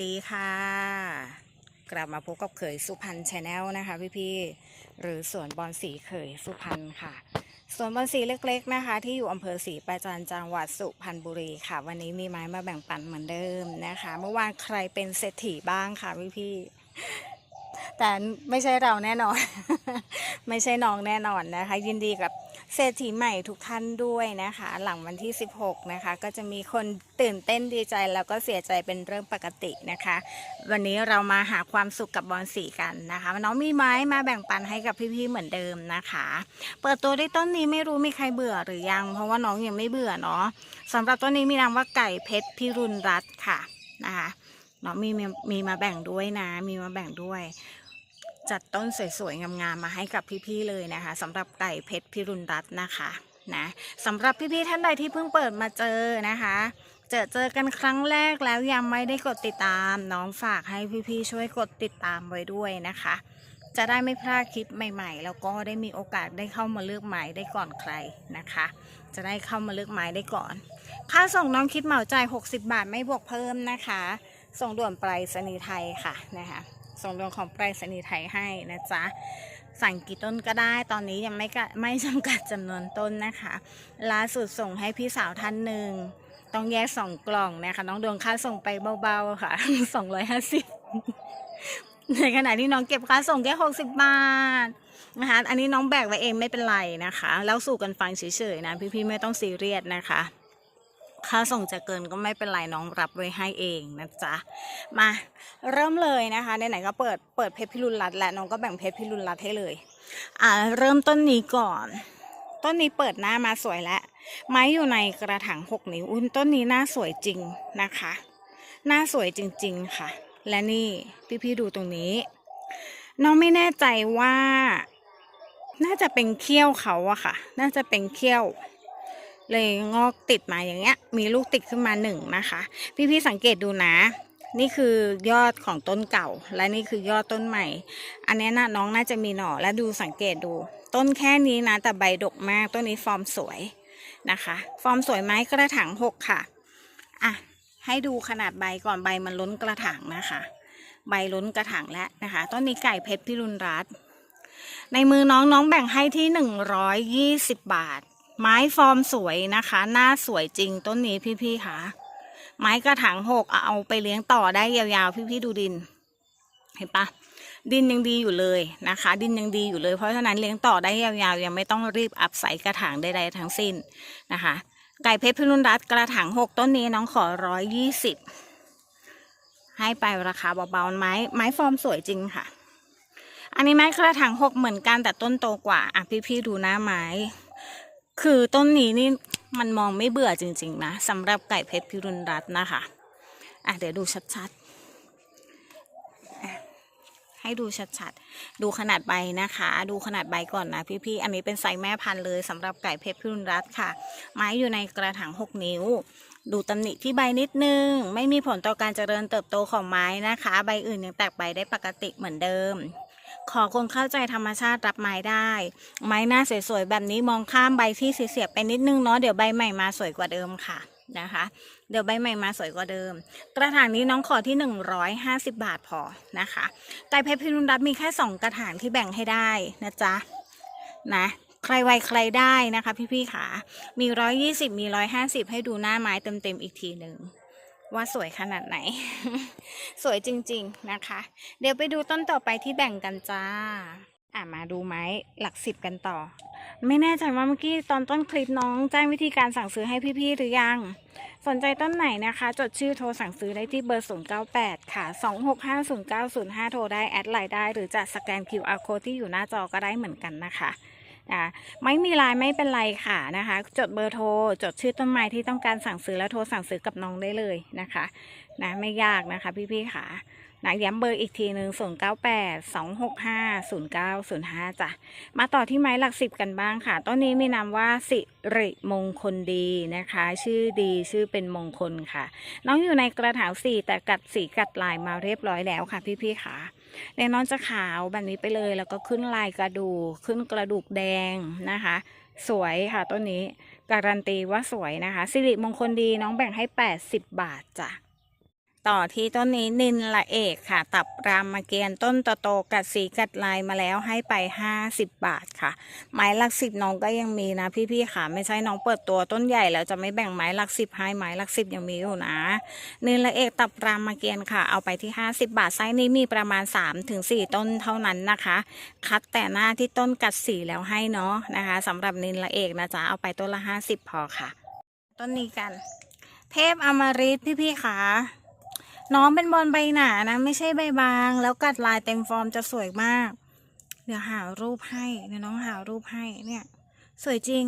สวัสดีค่ะ กลับมาพบกับเขยสุพรรณชาแนลนะคะพี่ๆหรือสวนบอนสีเขยสุพรรณค่ะสวนบอนสีเล็ก ๆ นะคะ ที่อยู่อำเภอศรีประจันจังหวัดสุพรรณบุรีค่ะ วันนี้มีไม้มาแบ่งปันเหมือนเดิมนะคะ เมื่อวานใครเป็นเศรษฐีบ้างค่ะพี่ๆแต่ไม่ใช่เราแน่นอน ไม่ใช่น้องแน่นอนนะคะ ยินดีกับ เศรษฐีใหม่ทุกท่านด้วยนะคะ หลังวันที่ 16 นะคะ ก็จะมีคนตื่นเต้นดีใจแล้วก็เสียใจเป็นเรื่องปกตินะคะ วันนี้เรามาหาความสุขกับบอลสีกันนะคะน้องมีไม้มาแบ่งปันให้กับพี่ๆเหมือนเดิมนะคะ เปิดตัวด้วยต้นนี้ไม่รู้มีใครเบื่อหรือยัง เพราะว่าน้องยังไม่เบื่อเนาะสำหรับต้นนี้มีนามว่าไก่เพชรพิรุณรัตน์ค่ะนะคะน้องมีมีมาแบ่งด้วยนะ มีมาแบ่งด้วย จัดต้นสวยๆ งามๆ มาให้กับพี่ๆ เลยนะคะสำหรับไก่เพชรพิรุณรัตน์นะคะนะสำหรับพี่ๆ ท่านใดที่เพิ่งเปิดมาเจอนะคะเจอเจอกันครั้งแรกแล้วยังไม่ได้กดติดตามน้องฝากให้พี่ๆช่วยกดติดตามไว้ด้วยนะคะ จะได้ไม่พลาดคลิปใหม่ๆ แล้วก็ได้มีโอกาสได้เข้ามาเลือกไม้ได้ก่อนใครนะคะ จะได้เข้ามาเลือกไม้ได้ก่อน ค่าส่งน้องคิดเหมาจ่าย60 บาทไม่บวกเพิ่มนะคะ ส่งด่วนไปรษณีย์ไทยค่ะนะคะส่งด่วนของไปรษณีย์ไทยให้นะจ๊ะสั่งกี่ต้นก็ได้ตอนนี้ยังไม่ไม่จำกัดจำนวนต้นนะคะล่าสุดส่งให้พี่สาวท่านหนึ่งต้องแยกสองกล่องนะคะน้องดวงค่าส่งไปเบาๆค่ะสองร้อยห้าสิบในขณะที่น้องเก็บค่าส่งแค่หกสิบบาทนะคะอันนี้น้องแบกไว้เองไม่เป็นไรนะคะแล้วสู่กันฟังเฉยๆนะพี่ๆไม่ต้องซีเรียสนะคะ ค่าส่งจะเกินก็ไม่เป็นไรน้องรับไว้ให้เองนะจ๊ะ มาเริ่มเลยนะคะไหนๆก็เปิดเปิดเพชรพิรุณรัตและน้องก็แบ่งเพชรพิรุณรัตให้เลย อ่าเริ่มต้นนี้ก่อน ต้นนี้เปิดหน้ามาสวยแล้วไม้อยู่ในกระถางหกนิ้วอุ้นต้นนี้หน้าสวยจริงนะคะ หน้าสวยจริง ๆค่ะ และนี่พี่ๆดูตรงนี้ น้องไม่แน่ใจว่า น่าจะเป็นเขี้ยวเขาอะค่ะ น่าจะเป็นเขี้ยว เลยงอกติดมาอย่างเงี้ย มีลูกติดขึ้นมาหนึ่งนะคะ พี่ๆสังเกตดูนะ นี่คือยอดของต้นเก่า และนี่คือยอดต้นใหม่ อันนี้นะน้องน่าจะมีหน่อและดูสังเกตดู ต้นแค่นี้นะ แต่ใบดกมากต้นนี้ฟอร์มสวยนะคะ ฟอร์มสวยไหมกระถางหกค่ะอะให้ดูขนาดใบก่อนใบมันล้นกระถางนะคะ ใบล้นกระถางแล้วนะคะต้นนี้ไก่เพชรพิรุณรัตในมือน้องน้องแบ่งให้ที่หนึ่งร้อยยี่สิบบาท ไม้ฟอร์มสวยนะคะ หน้าสวยจริงต้นนี้พี่ๆค่ะ ไม้กระถางหกเอาไปเลี้ยงต่อได้ยาวๆ พี่ๆดูดิน เห็นปะดินยังดีอยู่เลยนะคะ ดินยังดีอยู่เลย เพราะฉะนั้นเลี้ยงต่อได้ยาวๆ ยังไม่ต้องรีบอัพใส่กระถางใดๆทั้งสิ้นนะคะ ไก่เพชรพิรุณรัตน์กระถางหกต้นนี้น้องขอร้อยยี่สิบให้ไปราคาเบาๆไม้ไม้ฟอร์มสวยจริงค่ะ อันนี้ไม้กระถางหกเหมือนกันแต่ต้นโตกว่าอะพี่ๆดูหน้าไม้ คือต้นนี้นี่มันมองไม่เบื่อจริง ๆ นะสำหรับไก่เพชรพิรุณรัตน์นะคะ อะเดี๋ยวดูชัดๆ ให้ดูชัดๆ ดูขนาดใบนะคะ ดูขนาดใบก่อนนะพี่ๆ อันนี้เป็นไซส์แม่พันธุ์เลยสำหรับไก่เพชรพิรุณรัตน์ค่ะ ไม้อยู่ในกระถาง 6 นิ้ว ดูตำหนิที่ใบนิดนึง ไม่มีผลต่อการเจริญเติบโตของไม้นะคะ ใบอื่นยังแตกใบได้ปกติเหมือนเดิม ขอคนเข้าใจธรรมชาติรับไม้ได้ ไม้หน้าสวยๆแบบนี้มองข้ามใบที่เสียๆไปนิดนึงเนาะเดี๋ยวใบใหม่มาสวยกว่าเดิมค่ะนะคะ เดี๋ยวใบใหม่มาสวยกว่าเดิม กระถางนี้น้องขอที่ 150 บาทพอนะคะไก่เพชรพิรุณรัตมีแค่ 2 กระถางที่แบ่งให้ได้นะจ๊ะนะใครไวใครได้นะคะ พี่ๆค่ะ มี 120 มี 150 ให้ดูหน้าไม้เต็มๆอีกทีหนึ่ง ว่าสวยขนาดไหน สวยจริงๆนะคะ เดี๋ยวไปดูต้นต่อไปที่แบ่งกันจ้า อะมาดูไม้หลักสิบกันต่อ ไม่แน่ใจว่าเมื่อกี้ตอนต้นคลิปน้องแจ้งวิธีการสั่งซื้อให้พี่ๆหรือยัง สนใจต้นไหนนะคะ จดชื่อโทรสั่งซื้อได้ที่เบอร์ 098 ค่ะ 2650905โทรได้แอดไลน์ได้ หรือจะสแกน QR code ที่อยู่หน้าจอก็ได้เหมือนกันนะคะ อ่าไม่มีไลน์ไม่เป็นไรค่ะนะคะ จดเบอร์โทร จดชื่อต้นไม้ที่ต้องการสั่งซื้อแล้วโทรสั่งซื้อกับน้องได้เลยนะคะนะไม่ยากนะคะพี่ๆค่ะนะย้ำเบอร์อีกทีหนึ่ง0 9 8 2 6 5 0 9 0 5จ้ะ มาต่อที่ไม้หลักสิบกันบ้างค่ะ ต้นนี้มีนามว่าสิริมงคลดีนะคะ ชื่อดีชื่อเป็นมงคลค่ะ น้องอยู่ในกระถางสีแต่กัดสีกัดลายมาเรียบร้อยแล้วค่ะพี่ๆค่ะ แน่นอนจะขาวแบบนี้ไปเลย แล้วก็ขึ้นลายกระดูกขึ้นกระดูกแดงนะคะ สวยค่ะต้นนี้ การันตีว่าสวยนะคะ สิริมงคลดีน้องแบ่งให้ 80 บาทจ้ะ ต่อที่ต้นนี้นินละเอกค่ะ ตับรามเกียนต้นโตๆกัดสีกัดลายมาแล้วให้ไป 50 บาทค่ะ ไม้หลักสิบน้องก็ยังมีนะ พี่ๆค่ะ ไม่ใช่น้องเปิดตัวต้นใหญ่แล้วจะไม่แบ่งไม้หลักสิบให้ไม้หลักสิบยังมีอยู่นะ นินละเอกตับรามเกียนค่ะ เอาไปที่ 50 บาทไซส์นี้มีประมาณ 3-4 ต้นเท่านั้นนะคะ คัดแต่หน้าที่ต้นกัดสีแล้วให้เนาะนะคะสำหรับนินละเอกนะจ๊ะเอาไปต้นละ 50 พอค่ะ ต้นนี้กัน เทพอมฤตพี่ๆค่ะ น้องเป็นบอลใบหนานะ ไม่ใช่ใบบาง แล้วกัดลายเต็มฟอร์มจะสวยมาก เดี๋ยวหารูปให้เดี๋ยวน้องหารูปให้เนี่ย สวยจริง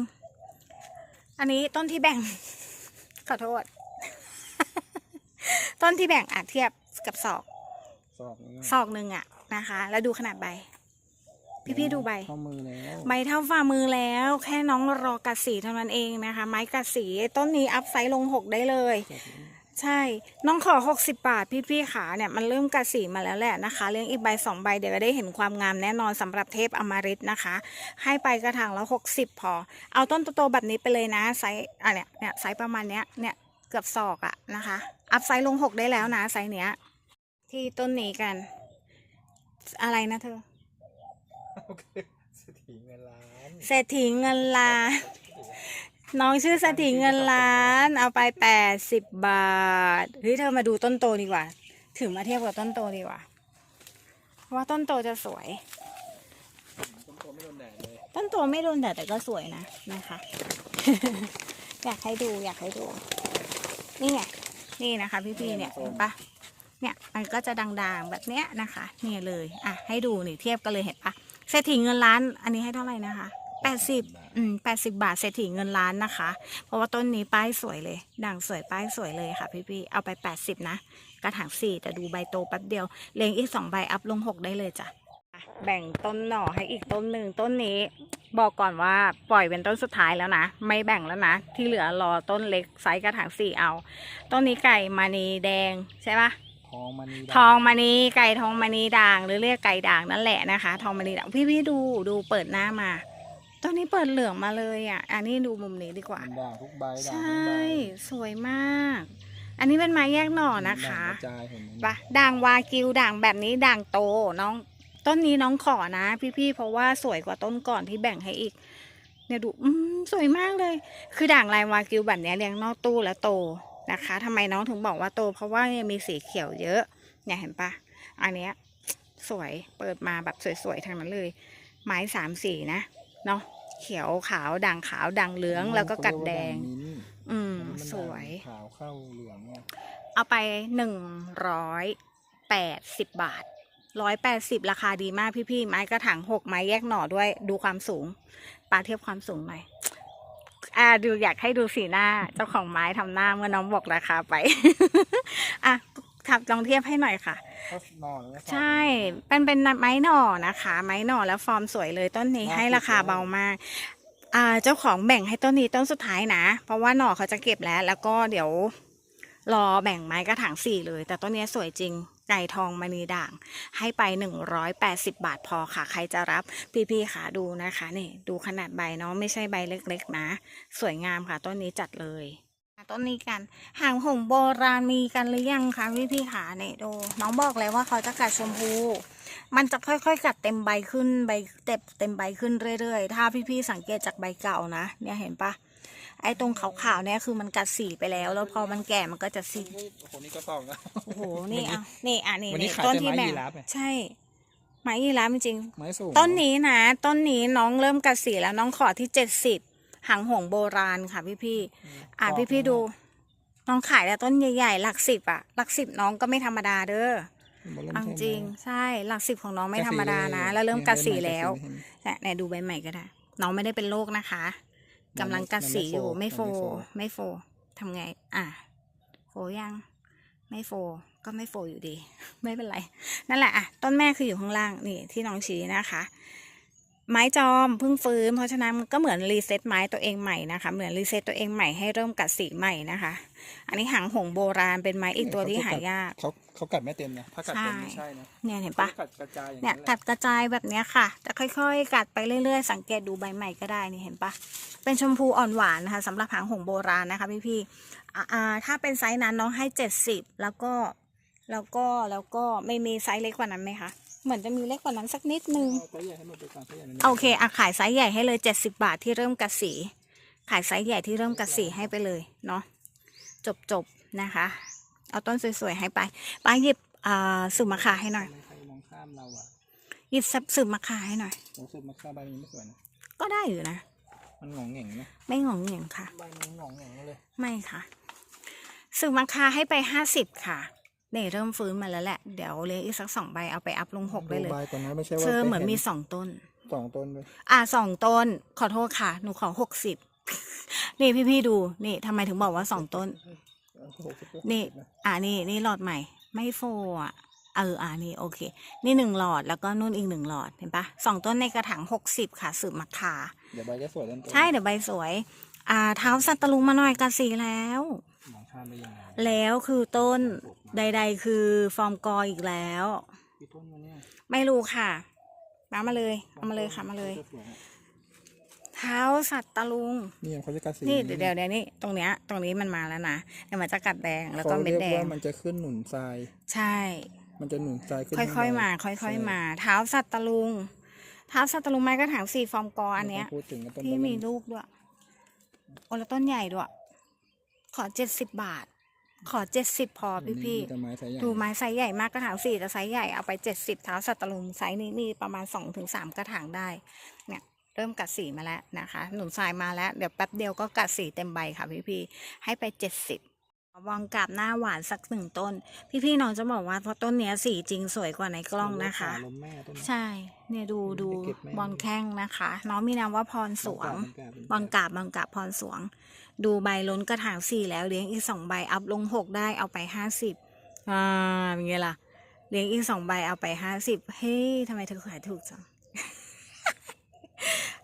อันนี้ต้นที่แบ่ง ขอโทษ ต้นที่แบ่งอาจเทียบกับศอกสอบนี้ศอกหนึ่งอะนะคะ แล้วดูขนาดใบ พี่ๆดูใบเข้ามือแล้วใบเท่าฝ่ามือแล้ว แค่น้องรอกัดสีเท่านั้นเองนะคะ ไม้กัดสีต้นนี้อัพไซส์ลงหกได้เลยจบนี้ ใช่ น้องขอ 60 บาท พี่ๆขาเนี่ยมันเริ่มกัดสีมาแล้วแหละนะคะ เรื่องอีกใบสองใบเดี๋ยวก็ได้เห็นความงามแน่นอนสำหรับเทพอมฤตนะคะ ให้ไปกระถางละ60 พอ เอาต้นโตๆแบบนี้ไปเลยนะไซส์อะเนี่ยเนี่ยไซส์ประมาณเนี้ยเนี่ยเกือบศอกอะนะคะ อัพไซส์ลง 6 ได้แล้วนะไซส์เนี้ย ที่ต้นนี้กัน อะไรนะเธอโอเคสถีเงินล้านเศรษฐีเงินล้าน น้องชื่อเศรษฐีเงินล้าน เอาไปแปดสิบบาท เฮ้ยเธอมาดูต้นโตดีกว่าถือมาเทียบกับต้นโตดีกว่า ว่าต้นโตจะสวย ต้นโตไม่โดนแดดเลย ต้นโตไม่โดนแดดแต่ก็สวยนะนะคะ อยากให้ดูอยากให้ดู นี่ไง นี่นะคะ พี่ๆเนี่ยเห็นปะเนี่ยมันก็จะด่างๆแบบเนี้ยนะคะ เนี่ยเลย อะให้ดูนี่เทียบกันเลยเห็นปะเศรษฐีเงินล้าน อันนี้ให้เท่าไหร่นะคะ แปดสิบอืมแปดสิบาทเศรษฐีเงินล้านนะคะ เพราะว่าต้นนี้ป้ายสวยเลย ด่างสวยป้ายสวยเลยค่ะพี่ๆเอาไปแปดสิบนะ กระถางสี่แต่ดูใบโตแป๊บเดียว เลี้ยงอีกสองใบอัพลงหกได้เลยจ้ะแบ่งต้นหน่อให้อีกต้นหนึ่งต้นนี้ บอกก่อนว่าปล่อยเป็นต้นสุดท้ายแล้วนะ ไม่แบ่งแล้วนะ ที่เหลือรอต้นเล็กไซส์กระถางสี่เอา ต้นนี้ไก่มานีแดงใช่ปะทองมันทองมานีไก่ทองมานีด่างหรือเรียกไก่ด่างนั่นแหละนะคะ ทองมานีด่างพี่พี่ๆดูดูเปิดหน้ามา ต้นนี้เปิดเหลืองมาเลยอะ อันนี้ดูมุมนี้ดีกว่ามันด่างทุกใบใชด่างทุกใบ่สวยมาก อันนี้เป็นไม้แยกหน่อนะคะด่างกระจายเห็นไหมปะด่างวากิวด่างแบบนี้ด่างโตน้องต้นนี้น้องขอนะ พี่ๆเพราะว่าสวยกว่าต้นก่อนที่แบ่งให้อีก เนี่ยดูอืมสวยมากเลย คือด่างลายวากิวแบบเนี้ยเลี้ยงนอกตู้แล้วโตนะคะทำไมน้องถึงบอกว่าโต เพราะว่ายังมีสีเขียวเยอะ เนี่ยเห็นปะอันเนี้ยสวยเปิดมาแบบสวยๆทั้งนั้นเลย ไม้สามสีนะเนาะ เขียวขาวด่างขาวด่างเหลืองแล้วก็กัดแดงเขาเรียกว่าด่ามิ้นท์อืมอันนี้มันสวยด่างขาวเข้าเหลืองเนี่ยเอาไปหนึ่งร้อยแปดสิบบาทร้อยแปดสิบราคาดีมากพี่ๆไม้กระถางหกไม้แยกหน่อด้วย ดูความสูงปาเทียบความสูงหน่อยอ่าดูอยากให้ดูสีหน้า เจ้าของไม้ทำหน้าเมื่อน้องบอกราคาไป อะ ทำลองเทียบให้หน่อยค่ะ ก็นอนแล้วก็ใช่เป็นเป็นไม้หน่อนะคะ ไม้หน่อแล้วฟอร์มสวยเลยต้นนี้ให้ราคาเบามากอ่าเจ้าของแบ่งให้ต้นนี้ต้นสุดท้ายนะ เพราะว่าหน่อเขาจะเก็บแล้ว แล้วก็เดี๋ยวรอแบ่งไม้กระถางสี่เลย แต่ต้นนี้สวยจริงไก่ทองมณีด่าง ให้ไป 180 บาทพอค่ะ ใครจะรับพี่ๆค่ะดูนะคะนี่ดูขนาดใบเนาะไม่ใช่ใบเล็กๆนะ สวยงามค่ะต้นนี้จัดเลย ต้นนี้กัน หางหงโบราณมีกันหรือยังคะพี่ๆค่ะเนี่ยดูน้องบอกเลยว่าเขาจะกัดชมพู มันจะค่อยๆกัดเต็มใบขึ้นใบเต็มเต็มใบขึ้นเรื่อยๆ ถ้าพี่ๆสังเกตจากใบเก่านะ เนี่ยเห็นปะไอ้ตรงขาวๆเนี่ยคือมันกัดสีไปแล้ว แล้วพอมันแก่มันก็จะสีคนนี้ก็สองแล้วโอ้โหนี่อะนี่อะนี่วันนี้นี่ขายต้นแต่ที่ไม้แบ่งยีราฟไงใช่ไม้ยีราฟจริงไม้สูงๆต้นนี้นะ ต้นนี้น้องเริ่มกัดสีแล้วน้องขอที่เจ็ดสิบ หางหงโบราณค่ะพี่พี่ๆอะพี่พี่ๆดู น้องขายแต่ต้นใหญ่ๆหลักสิบอะ หลักสิบน้องก็ไม่ธรรมดาเด้อมันเริ่มเอาจใช่ไหมริงใช่หลักสิบของน้องไม่กัดธรรมดานะสีแล้วเริ่มกัดสีแล้วเห็นเนี่ยไหนดูใบใหม่ก็ได้ น้องไม่ได้เป็นโรคนะคะกำลังกัดสีอยู่มันไม่ไม่โฟโฟ ไม่โฟทำไง อะโฟยังไม่โฟก็ไม่โฟอยู่ดี ไม่เป็นไร นั่นแหละอะต้นแม่คืออยู่ข้างล่างนี่ที่น้องชี้นะคะ ไม้จอมเพิ่งฟื้น เพราะฉะนั้นมันก็เหมือนรีเซ็ตไม้ตัวเองใหม่นะคะ เหมือนรีเซ็ตตัวเองใหม่ให้เริ่มกัดสีใหม่นะคะ อันนี้หางหงโบราณเป็นไม้อีกตัวที่หายากเขาเขากัดไม่เต็มนะถ้ากัดเต็มใช่ไม่ใช่นะเนี่ยเห็นปะขากัดกระจายอย่างเนี่ยนั้นแหกัละดกระจายแบบเนี้ยค่ะ จะค่อยๆ กัดไปเรื่อยๆ สังเกตดูใบใหม่ก็ได้นี่เห็นปะเป็นชมพูอ่อนหวานนะคะสำหรับหางหงโบราณนะคะพี่ๆอ่าอ่าถ้าเป็นไซส์นั้นน้องให้เจ็ดสิบแล้วก็แล้วก็แล้วก็ไม่มีไซส์เล็กกว่านั้นไหมคะ เหมือนจะมีเล็กกว่านั้นสักนิดนึงเอาไซส์ใหญ่ให้หมดไปก่อนไซส์ใหญ่มันโอเคอะขายไซส์ใหญ่ให้เลยเจ็ดสิบาทที่เริ่มกัดสี ขายไซส์ใหญ่ที่เริ่มกัดสีให้ไปเลยเนาะจบจบๆนะคะ เอาต้นสวยๆให้ไปไปหยิบอ่าสืบมะขาให้หน่อยทำไมใครมองข้ามเราอะหยิบสืบมะขาให้หน่อยโอ้สุดมาข้ามใบนี้ไม่สวยนะก็ได้อยู่นะ มันหงองเหง่งนะไม่งงเหงียงค่ะใบมันหงองเหง่งมาเลยไม่ค่ะสืบมะขาให้ไปห้าสิบค่ะ เนี่ยเริ่มฟื้นมาแล้วแหละ เดี๋ยวเลี้ยงอีกสักสองใบเอาไปอัพลงหกได้เลยใบตอนนั้นไม่ใช่ว่าเจอเหมือนมีไปสองต้น สองต้นเลยอะสองต้น ขอโทษค่ะ หนูขอหกสิบ นี่พี่ๆดูนี่ทำไมถึงบอกว่าสองต้น หกสิบก็นี่หกสิบะอ่านี่นี่หลอดใหม่ ไม่โฟอะ เอออ่านี่โอเค นี่หนึ่งหลอดแล้วก็นู่นอีกหนึ่งหลอดเห็นปะสองต้นในกระถางหกสิบค่ะสืบมะขาเดี๋ยวใบจะสวยต้นต้นใช่เดี๋ยวใบสวย อ่าเท้าสัตตะลุงมาหน่อยกระสีแล้วมองข้ามไปยังไงแล้วคือต้น ใด ๆ คือฟอร์มกออีกแล้วพี่ต้นมาเนี่ยไม่รู้ค่ะมามาเลยเอามาเลยค่ะมาเลยสวยๆอะเท้าสัตตะลุงนี่ยังเขาจะกัดสีนี่เดี๋ยวเดี๋ยวเดี๋ยวนี่ตรงเนี้ย ตรงนี้มันมาแล้วนะเดี๋ยวมันจะกัดแดงแล้วก็เขาเม็ดเรียแดว่างมันจะขึ้นหนุนทราย ใช่ มันจะหนุนทรายขึ้นค่อยๆ มาข้างในค่อยใช่ๆมา เท้าสัตตะลุง เท้าสัตตะลุงไม้กระถางสี่ฟอร์มกออันเนี้ยไม่ต้งพูดถึงกันต้นที่เบอร์มีเริ่ลูกด้วย โอ้แล้วต้นใหญ่ด้วย ขอเจ็ดสิบบาท ขอเจ็ดสิบพอพี่พี่มีแต่ไม้สายใหญ่ดูไม้ไซส์ใหญ่มากกระถางสี่แต่ไซส์ใหญ่เอาไปเจ็ดสิบเท้าสัตตะลุงไซส์นี้มีประมาณสองถึงสามกระถางได้ เนี่ยเริ่มกัดสีมาแล้วนะคะ หนุนทรายมาแล้ว เดี๋ยวแป๊บเดียวก็กัดสีเต็มใบค่ะพี่พี่ๆให้ไปเจ็ดสิบวางกับหน้าหวานสักหนึ่งต้น พี่พี่ๆน้องจะบอกว่าเพราะต้นเนี้ยสีจริงสวยกว่าในกล้องนะคะลมแม่ต้นนี้ใช่ เนี่ยดูดูไปเก็บแม่บอลแข้งนะคะ น้องมีนามว่าพรสวงบอลกากาบบอลกาบพรสวง ดูใบล้นกระถางสี่แล้วเลี้ยงอีกสองใบอัพลงหกได้เอาไปห้าสิบอ่าเป็นไงล่ะ เลี้ยงอีกสองใบเอาไปห้าสิบเฮ้ยทำไมเธอขายถูกจัง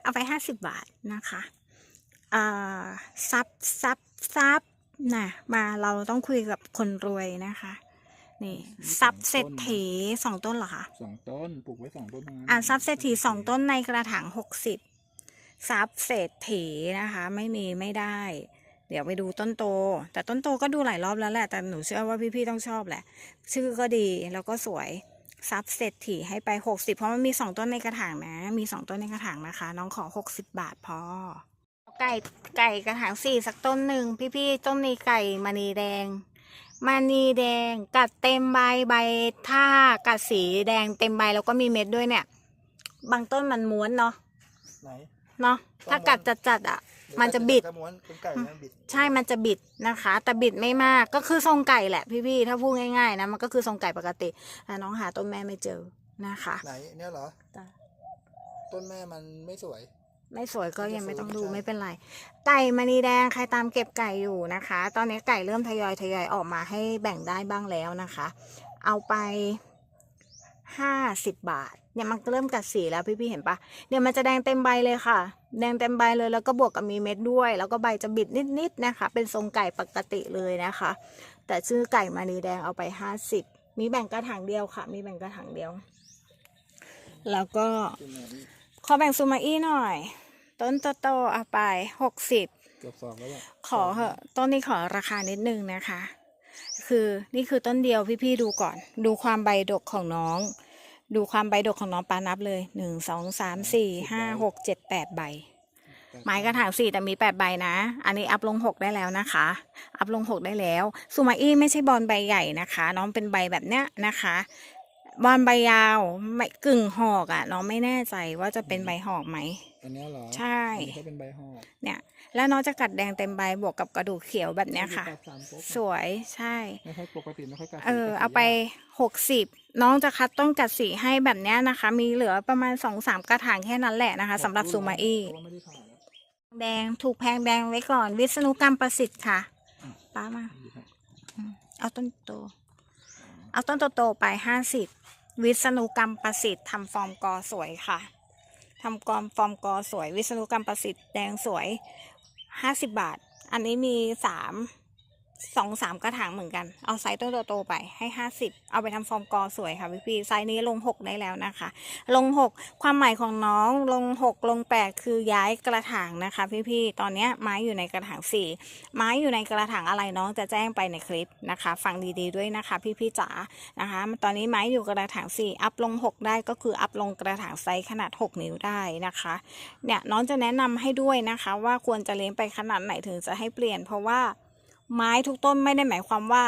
เอาไปห้าสิบบาทนะคะอ่าซับซับซับนะมาเราต้องคุยกับคนรวยนะคะ นี่ซับเศรษฐีสองต้นเหรอคะสองต้นปลูกไว้สองต้นทั้งนั้นอ่าซับเศรษฐีสองต้นในกระถางหกสิบ ซับเศรษฐีนะคะ ไม่มีไม่ได้ เดี๋ยวไปดูต้นโต แต่ต้นโตก็ดูหลายรอบแล้วแหละ แต่หนูเชื่อว่าพี่ๆต้องชอบแหละ ชื่อก็ดีแล้วก็สวยซับเศรษฐีให้ไปหกสิบเพราะมันมีสองต้นในกระถางนะ มีสองต้นในกระถางนะคะ น้องขอหกสิบบาทพอ ไก่ไก่กระถางสี่สักต้นหนึ่งพี่ๆต้นนี้ไก่มณีแดงมณีแดงกัดเต็มใบใบถ้ากัดสีแดงเต็มใบแล้วก็มีเม็ดด้วยเนี่ย บางต้นมันม้วนเนาะไหน เนาะถ้ากัดจัดๆอะ มันจะบิดกระม้วนเป็นไก่มันบิดใช่มันจะบิดนะคะ แต่บิดไม่มากก็คือทรงไก่แหละพี่ๆถ้าพูดง่ายๆนะมันก็คือทรงไก่ปกติแต่น้องหาต้นแม่ไม่เจอนะคะ ไหนเนี่ยเหรอ จ้ะ ต้นแม่มันไม่สวย ไม่สวยก็ยังไม่ต้องดูใช่ไม่เป็นไรไก่มณีแดงใครตามเก็บไก่อยู่นะคะ ตอนนี้ไก่เริ่มทยอยทยอยออกมาให้แบ่งได้บ้างแล้วนะคะ เอาไป ห้าสิบบาท เนี่ยมันเริ่มกัดสีแล้วพี่ๆเห็นปะเดี๋ยวมันจะแดงเต็มใบเลยค่ะ แดงเต็มใบเลยแล้วก็บวกกับมีเม็ดด้วย แล้วก็ใบจะบิดนิดๆนะคะ เป็นทรงไก่ปกติเลยนะคะ แต่ชื่อไก่มณีแดงเอาไปห้าสิบมีแบ่งกระถางเดียวค่ะ มีแบ่งกระถางเดียว แล้วก็ต้นไหนขอแบ่งซูมาอี้หน่อย ต้นโตๆเอาไปหกสิบเกือบสองแล้วอะขอเหอะต้นนี้ขอราคานิดนึงนะคะ คือ นี่คือต้นเดียวพี่ๆดูก่อน ดูความใบดกของน้อง ดูความใบดกของน้องปานับเลยหนึ่งสองสามสี่ห้าหกเจ็ดแปดใบไม้กระถางสี่แต่มีแปดใบนะ อันนี้อัพลงหกได้แล้วนะคะ อัพลงหกได้แล้วซูมาอี้ไม่ใช่บอลใบใหญ่นะคะ น้องเป็นใบแบบเนี้ยนะคะ บอลใบยาวไม่กึ่งหอกอะ่ะน้องไม่แน่ใจว่าจะเป็นใบหอกไหม อันเนี้ยเหรอใช่ อันนี้เขาเป็นใบหอกเนี่ย แล้วน้องจะกัดแดงเต็มใบบวกกับกระดูกเขียวแบบเนี้ยค่ะตัดสามก๊กสวยใช่ ไม่ค่อยปกติไม่ค่อยกัดเออสีเอาไปหกสิบน้องจะคัดต้นกัดสีให้แบบเนี้ยนะคะ มีเหลือประมาณสองสามกระถางแค่นั้นแหละนะคะสำหรับซูมาอี้ เพราะว่าไม่ได้ถ่ายแล้วแดงถูกแพงแดงไว้ก่อน วิษณุกรรมประสิทธิ์ค่ะป้ามาดีครับเอาต้นโต เอาต้นโตๆไปห้าสิบ วิษณุกรรมประสิทธิ์ทำฟอร์มกอสวยค่ะทำกรอฟอร์มกอสวย วิษณุกรรมประสิทธิ์แดงสวยห้าสิบบาท อันนี้มีสาม สองสามกระถางเหมือนกัน เอาไซส์ต้นโตๆไปให้ห้าสิบเอาไปทำฟอร์มกอสวยค่ะพี่พี่ไซส์นี้ลงหกได้แล้วนะคะ ลงหกความหมายของน้องลงหกลงแปดคือย้ายกระถางนะคะ พี่พี่ตอนนี้ไม้อยู่ในกระถางสี่ไม้อยู่ในกระถางอะไรน้องจะแจ้งไปในคลิปนะคะ ฟังดีๆด้วยนะคะ พี่พี่จ๋านะคะ ตอนนี้ไม้อยู่กระถางสี่อัพลงหกได้ก็คืออัพลงกระถางไซส์ขนาดหกนิ้วได้นะคะเนี่ยน้องจะแนะนำให้ด้วยนะคะ ว่าควรจะเลี้ยงไปขนาดไหนถึงจะให้เปลี่ยนเพราะว่า ไม้ทุกต้นไม่ได้หมายความว่า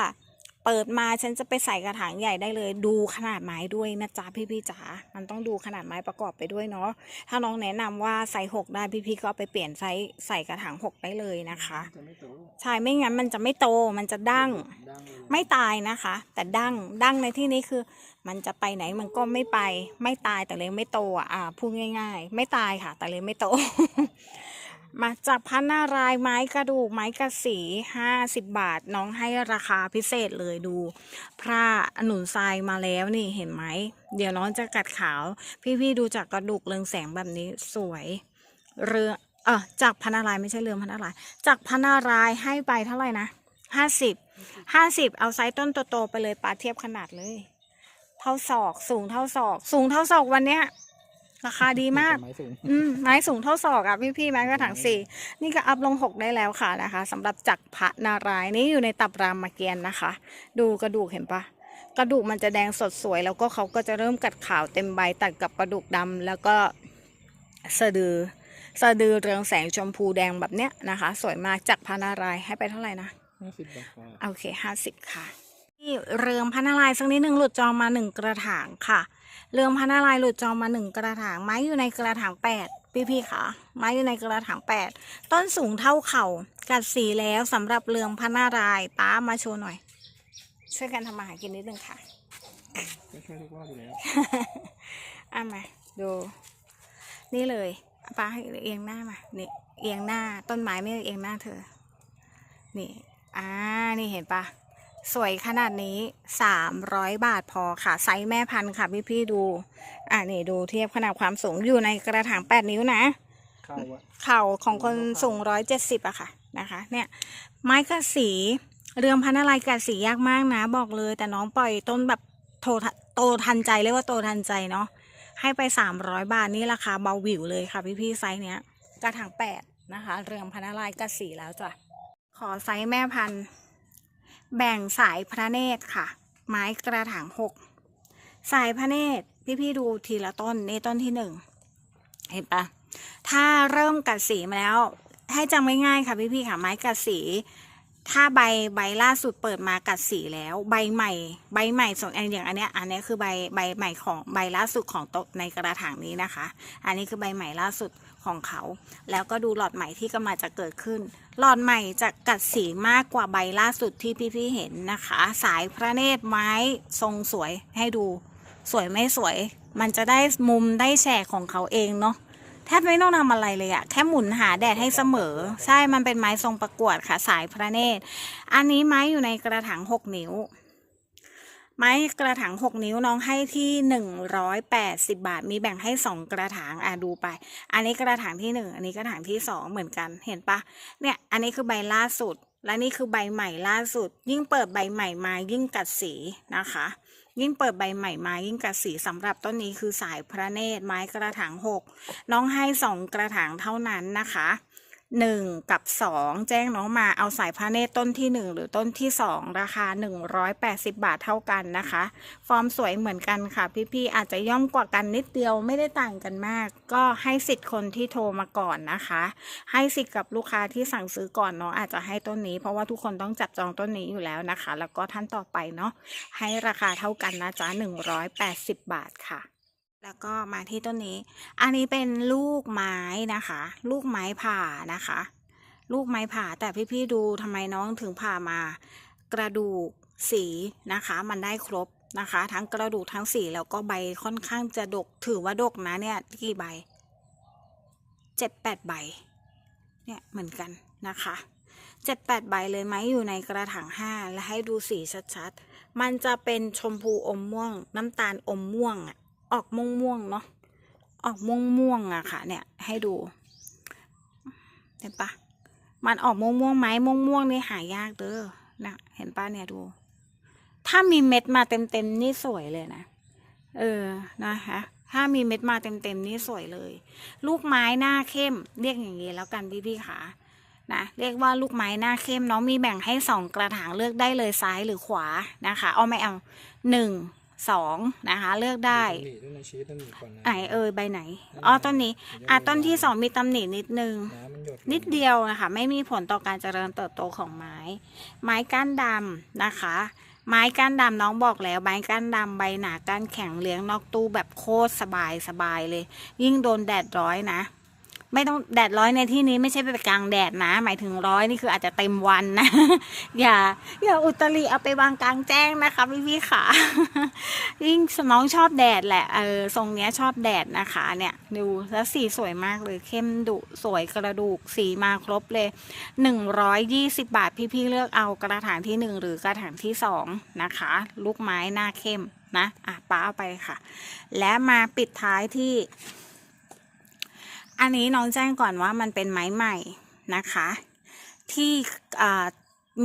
เปิดมาฉันจะไปใส่กระถางใหญ่ได้เลย ดูขนาดไม้ด้วยนะจ๊ะพี่พี่ๆจ๋ามันต้องดูขนาดไม้ประกอบไปด้วยเนาะถ้าน้องแนะนำว่าไซส์หกได้พี่พี่ๆก็เอาไปเปลี่ยนไซส์ใส่กระถางหกได้เลยนะคะจะไม่โตใช่ไม่งั้นมันจะไม่โตมันจะดั้งดังเลยไม่ตายนะคะ แต่ดั้งดั้งในที่นี้คือ มันจะไปไหนมันก็ไม่ไป ไม่ตายแต่เลยงไม่โตอะอ่าพูดง่าย ๆ ไม่ตายค่ะ แต่เลยงไม่โต มาจากพันนารายไม้กระดูกไม้กระสีห้าสิบบาท น้องให้ราคาพิเศษเลยดูพระหนุนทรายมาแล้วนี่เห็นไหม เดี๋ยวน้องจะกัดขาว พี่ๆดูจากกระดูกเรืองแสงแบบนี้สวยเรือเออจากพันนารายไม่ใช่เรืองพันนารายจากพันนารายให้ไปเท่าไหร่นะห้าสิบห้าสิบเอาไซส์ต้นโตๆไปเลยปาเทียบขนาดเลย เท่าศอกสูงเท่าศอก สูงเท่าศอกวันเนี้ย ราคาดีมาก ไม้สูงอืมไม้สูงเท่าศอกอะพี่พี่ๆไม้กระถางสี่นี่ก็อัพลงหกได้แล้วค่ะนะคะสำหรับจักรพระนารายณ์นี่อยู่ในตับรามเกียรติ์นะคะ ดูกระดูกเห็นปะกระดูกมันจะแดงสดสวย แล้วก็เขาก็จะเริ่มกัดขาวเต็มใบตัดกับกระดูกดำแล้วก็สะดือสะดือเรืองแสงชมพูแดงแบบเนี้ยนะคะ สวยมากจักรพระนารายณ์ให้ไปเท่าไหร่นะห้าสิบบาทค่ะโอเคห้าสิบค่ะนี่เรืองพันนารายณ์สักนิดหนึ่งหลุดจองมาหนึ่งกระถางค่ะ เรืองพันนารายณ์หลุดจองมาหนึ่งกระถาง ไม้อยู่ในกระถางแปดพี่พี่ๆค่ะไม้อยู่ในกระถางแปดต้นสูงเท่าเข่ากัดสีแล้วสำหรับเรืองพันนารายณ์ป้ามาโชว์หน่อย ช่วยกันทำมาหากินนิดนึงค่ะก็ช่วยทุกรอบอยู่แล้วอะมาดู นี่เลยป้าให้เอียงหน้ามานี่เอียงหน้าต้นไม้ไม่เอียงหน้าเธอ นี่อ่านี่เห็นปะ สวยขนาดนี้สามร้อยบาทพอค่ะ ไซส์แม่พันธุ์ค่ะพี่พี่ๆดู อ่านี่ดูเทียบขนาดความสูงอยู่ในกระถางแปดนิ้วนะเข้าอะเข่าของคนสูงร้อยเจ็ดสิบอะค่ะนะคะ เนี่ย ไม้กระสี เรืองพันธุ์อะไรกระสียากมากนะ บอกเลย แต่น้องปล่อยต้นแบบโตทันโตทันใจเรียกว่าโตทันใจเนาะ ให้ไปสามร้อยบาทนี่ราคาเบาหวิวเลยค่ะพี่พี่ๆไซส์เนี้ย กระถางแปดนะคะ เรืองพันธุ์อะไรกระสีแล้วจ้ะ ขอไซส์แม่พันธุ์ แบ่งสายพระเนตรค่ะ ไม้กระถางหกสายพระเนตรพี่พี่ดูทีละต้นนี่ต้นที่หนึ่งเห็นปะถ้าเริ่มกัดสีมาแล้ว ให้จำง่ายๆค่ะพี่ๆค่ะไม้กัดสี ถ้าใบใบล่าสุดเปิดมากัดสีแล้ว ใบใหม่ ใบใหม่ส่วนอันอย่างอันเนี้ยอันเนี้ยคือใบใบใหม่ของใบล่าสุดของโต๊ะในกระถางนี้นะคะ อันนี้คือใบใหม่ล่าสุด ของเขา แล้วก็ดูหลอดใหม่ที่กำลังจะเกิดขึ้น หลอดใหม่จะกัดสีมากกว่าใบล่าสุดที่พี่ๆเห็นนะคะ สายพระเนตรไม้ทรงสวยให้ดู สวยไม่สวย มันจะได้มุมได้แฉกของเขาเองเนาะแทบไม่ต้องทำอะไรเลยอะแค่หมุนหาแดดให้เสมอ ใช่มันเป็นไม้ทรงประกวดค่ะ สายพระเนตร อันนี้ไม้อยู่ในกระถางหกนิ้ว ไม้กระถางหกนิ้วน้องให้ที่หนึ่งร้อยแปดสิบาท มีแบ่งให้สองกระถางอะดูไป อันนี้กระถางที่หนึ่งอันนี้กระถางที่สองเหมือนกันเห็นปะเนี่ยอันนี้คือใบล่าสุด และนี่คือใบใหม่ล่าสุด ยิ่งเปิดใบใหม่มายิ่งกัดสีนะคะ ยิ่งเปิดใบใหม่มายิ่งกัดสีสำหรับต้นนี้คือสายพระเนตรไม้กระถางหกน้องให้สองกระถางเท่านั้นนะคะ หนึ่งกับสองแจ้งน้องมาเอาสายพระเนตรต้นที่หนึ่งหรือต้นที่สองราคาหนึ่งร้อยแปดสิบาทเท่ากันนะคะ ฟอร์มสวยเหมือนกันค่ะ พี่ๆอาจจะย่อมกว่ากันนิดเดียวไม่ได้ต่างกันมาก ก็ให้สิทธิ์คนที่โทรมาก่อนนะคะ ให้สิทธิ์กับลูกค้าที่สั่งซื้อก่อนเนาะอาจจะให้ต้นนี้ เพราะว่าทุกคนต้องจับจองต้นนี้อยู่แล้วนะคะ แล้วก็ท่านต่อไปเนาะให้ราคาเท่ากันนะจ๊ะหนึ่งร้อยแปดสิบบาทค่ะ แล้วก็มาที่ต้นนี้ อันนี้เป็นลูกไม้นะคะ ลูกไม้ผ่านะคะ ลูกไม้ผ่าแต่พี่ๆดูทำไมน้องถึงผ่ามากระดูกสีนะคะ มันได้ครบนะคะ ทั้งกระดูกทั้งสีแล้วก็ใบค่อนข้างจะดกถือว่าดกนะเนี่ยกี่ใบเจ็ดแปดใบเนี่ยเหมือนกันนะคะเจ็ดแปดใบเลยไหมอยู่ในกระถางห้าและให้ดูสีชัดๆ มันจะเป็นชมพูอมม่วงน้ำตาลอมม่วงอะ ออกม่วงม่วงเนาะออกม่วงม่วงอะค่ะ เนี่ย ให้ดูเห็นปะมันออกม่วงม่วงไหมม่วงม่วงนี่หายากเด้อนะเห็นป้าเนี่ยดู ถ้ามีเม็ดมาเต็มๆนี่สวยเลยนะเออนะคะถ้ามีเม็ดมาเต็มๆนี่สวยเลย ลูกไม้หน้าเข้ม เรียกอย่างนี้แล้วกันพี่ๆค่ะนะเรียกว่าลูกไม้หน้าเข้มน้องมีแบ่งให้สองกระถางเลือกได้เลยซ้ายหรือขวานะคะเอาไม่เอาหนึ่ง สองนะคะ เลือกได้ตำหนิด้วยนะชี้ตำหนิก่อนนะไหนเอ่ยใบไหนอ๋อต้นนี้อะต้นที่สองมีตำหนินิดนึง น้ำมันหยดนิดเดียวนะคะไม่มีผลต่อการเจริญเติบโตของไม้ ไม้ก้านดำนะคะ ไม้ก้านดำน้องบอกแล้วไม้ก้านดำใบหนาก้านแข็งเลี้ยงนอกตู้แบบโคตรสบายสบายเลย ยิ่งโดนแดดร้อยนะ ไม่ต้องแดดร้อยในที่นี้ไม่ใช่ไปกลางแดดนะ หมายถึงร้อยนี่คืออาจจะเต็มวันนะ อย่าอย่าอุตริเอาไปวางกลางแจ้งนะคะพี่พี่ๆค่ะยิ่งน้องชอบแดดแหละเออทรงเนี้ยชอบแดดนะคะเนี่ยดูแล้วสีสวยมากเลยเข้มดุสวยกระดูกสีมาครบเลยหนึ่งร้อยยี่สิบาทพี่พี่ๆเลือกเอากระถางที่หนึ่งหรือกระถางที่สองนะคะ ลูกไม้หน้าเข้มนะอะป้าเอาไปค่ะ และมาปิดท้ายที่ อันนี้น้องแจ้งก่อนว่ามันเป็นไม้ใหม่นะคะ ที่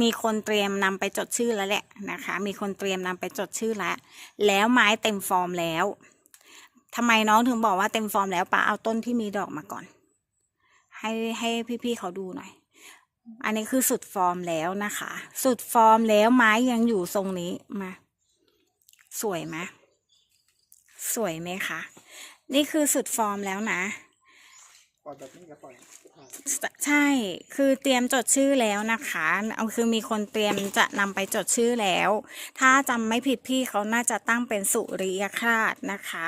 มีคนเตรียมนำไปจดชื่อแล้วแหละนะคะ มีคนเตรียมนำไปจดชื่อแล้ว แล้วไม้เต็มฟอร์มแล้วทำไมน้องถึงบอกว่าเต็มฟอร์มแล้วป้าเอาต้นที่มีดอกมาก่อน ให้ให้พี่ๆเขาดูหน่อย อันนี้คือสุดฟอร์มแล้วนะคะ สุดฟอร์มแล้วไม้ยังอยู่ทรงนี้มา สวยไหมสวยไหมคะ นี่คือสุดฟอร์มแล้วนะ ปล่อยแบบนี้ก็ปล่อยใช่คือเตรียมจดชื่อแล้วนะคะเอาคือมีคนเตรียมจะนำไปจดชื่อแล้ว ถ้าจำไม่ผิดพี่เขาน่าจะตั้งเป็นสุริยคราชนะคะ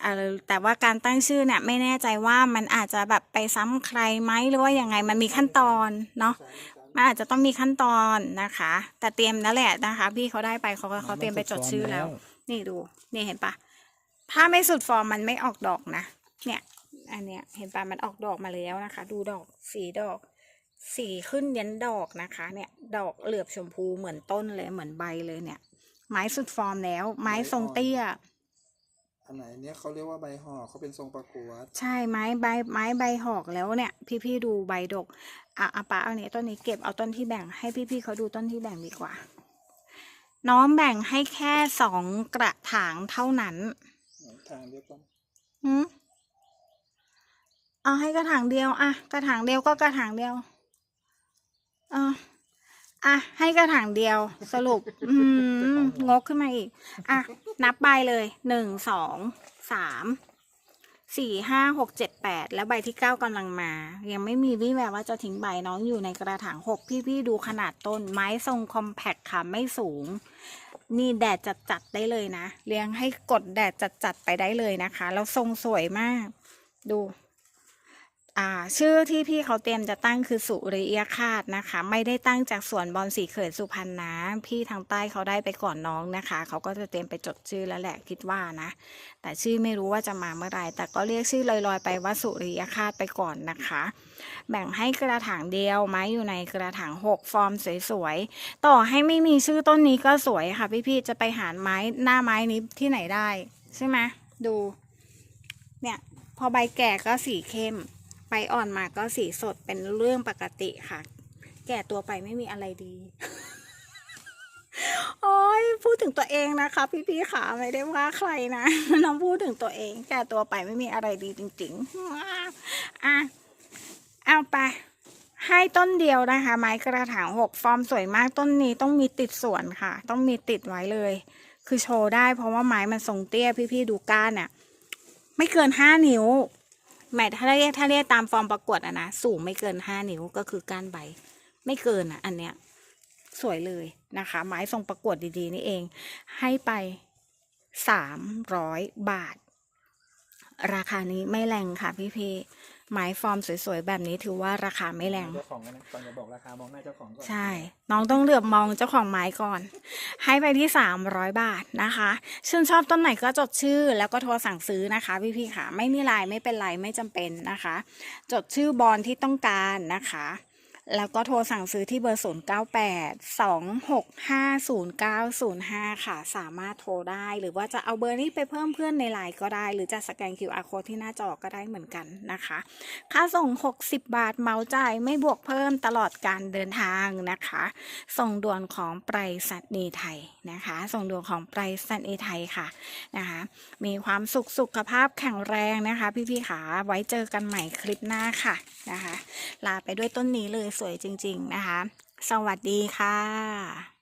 เอ่อแต่ว่าการตั้งชื่อเนี่ยไม่แน่ใจว่ามันอาจจะแบบไปซ้ำใครไหมหรือว่ายังไงมันมีขั้นตอนเนาะมันอาจจะต้องมีขั้นตอนนะคะ แต่เตรียมแล้วแหละนะคะ พี่เขาได้ไปเขาก็เขาเตรียมไปจดชื่อแล้ว นี่ดูนี่เห็นปะถ้าไม่สุดฟอร์มมันไม่ออกดอกนะเนี่ย อันเนี้ยเห็นปะมันออกดอกมาแล้วนะคะ ดูดอกสีดอก สีขึ้นเยันดอกนะคะ เนี่ยดอกเหลือบชมพูเหมือนต้นเลยเหมือนใบเลยเนี่ย ไม้สุดฟอร์มแล้ว ไม้ทรงเตี้ยอันไหนเนี้ยเขาเรียกว่าใบห่อเขาเป็นทรงประกวดใช่ไม้ใบไม้ใบหอกแล้วเนี่ย พี่ๆดูใบดกอะอาปาเอาเนี่ยต้นนี้เก็บเอาต้นที่แบ่งให้พี่ๆเขาดูต้นที่แบ่งดีกว่า น้องแบ่งให้แค่สองกระถางเท่านั้นทางเรียกว่าหืม เอาให้กระถางเดียวอะกระถางเดียวก็กระถางเดียวเอออะให้กระถางเดียวสรุป อืมงกขึ้นมาอีก อะ นับใบเลยหนึ่งสองสามสี่ห้าหกเจ็ดแปดแล้วใบที่เก้ากำลังมา ยังไม่มีวี่แววว่าจะทิ้งใบน้องอยู่ในกระถางหกพี่ๆดูขนาดต้น ไม้ทรงคอมแพคค่ะไม่สูง นี่แดดจัดๆได้เลยนะ เลี้ยงให้กดแดดจัดๆไปได้เลยนะคะ แล้วทรงสวยมาก ดู อ่าชื่อที่พี่เขาเตรียมจะตั้งคือสุริยคาตนะคะ ไม่ได้ตั้งจากสวนบอลสีเขินสุพรรณนะพี่ทางใต้เขาได้ไปก่อนน้องนะคะ เขาก็จะเตรียมไปจดชื่อแล้วแหละคิดว่านะ แต่ชื่อไม่รู้ว่าจะมาเมื่อไรแต่ก็เรียกชื่อลอยๆ ไปว่าสุริยคาตไปก่อนนะคะ แบ่งให้กระถางเดียวไม้อยู่ในกระถางหกฟอร์มสวยๆต่อให้ไม่มีชื่อต้นนี้ก็สวยค่ะ พี่ๆจะไปหาไม้หน้าไม้นี้ที่ไหนได้ ใช่ไหมดู เนี่ยพอใบแก่ก็สีเข้ม ใบอ่อนมาก็สีสดเป็นเรื่องปกติค่ะ แก่ตัวไปไม่มีอะไรดี โอ้ยพูดถึงตัวเองนะคะ พี่ๆค่ะไม่ได้ว่าใครนะน้องพูดถึงตัวเอง แก่ตัวไปไม่มีอะไรดีจริงๆอะเอาไปให้ต้นเดียวนะคะ ไม้กระถางหกฟอร์มสวยมากต้นนี้ต้องมีติดสวนค่ะ ต้องมีติดไว้เลย คือโชว์ได้เพราะว่าไม้มันทรงเตี้ยพี่ๆดูก้านเนี่ยไม่เกินห้านิ้ว แหมถ้าเรียกถ้าเรียกตามฟอร์มประกวดอะนะสูงไม่เกินห้านิ้วก็คือก้านใบ ไม่เกินอะอันเนี้ย สวยเลยนะคะ ไม้ทรงประกวดดีๆ นี่เอง ให้ไปสามร้อยบาท ราคานี้ไม่แรงค่ะพี่ๆ ไม้ฟอร์มสวยๆแบบนี้ถือว่าราคาไม่แรง เจ้าของกันนะก่อนจะบอกราคามองหน้าเจ้าของก่อน ใช่ น้องต้องเหลือบมองเจ้าของไม้ก่อน ให้ไปที่สามร้อยบาทนะคะ ชื่นชอบต้นไหนก็จดชื่อ แล้วก็โทรสั่งซื้อนะคะ พี่ๆค่ะ ไม่มีลายไม่เป็นไรไม่จำเป็นนะคะ จดชื่อบอลที่ต้องการนะคะ แล้วก็โทรสั่งซื้อที่เบอร์ 0 9 8 2 6 5 0 9 0 5 ค่ะ สามารถโทรได้ หรือว่าจะเอาเบอร์นี้ไปเพิ่มเพื่อนในไลน์ก็ได้ หรือจะสแกน QR code ที่หน้าจอก็ได้เหมือนกันนะคะ ค่าส่ง 60 บาทเมาจ่ายไม่บวกเพิ่มตลอดการเดินทางนะคะ ส่งด่วนของไปรษณีย์ไทยนะคะ ส่งด่วนของไปรษณีย์ไทยค่ะนะคะ มีความสุขสุขภาพแข็งแรงนะคะ พี่ๆขาไว้เจอกันใหม่คลิปหน้าค่ะนะคะ ลาไปด้วยต้นนี้เลยสวยจริง ๆ นะคะ สวัสดีค่ะ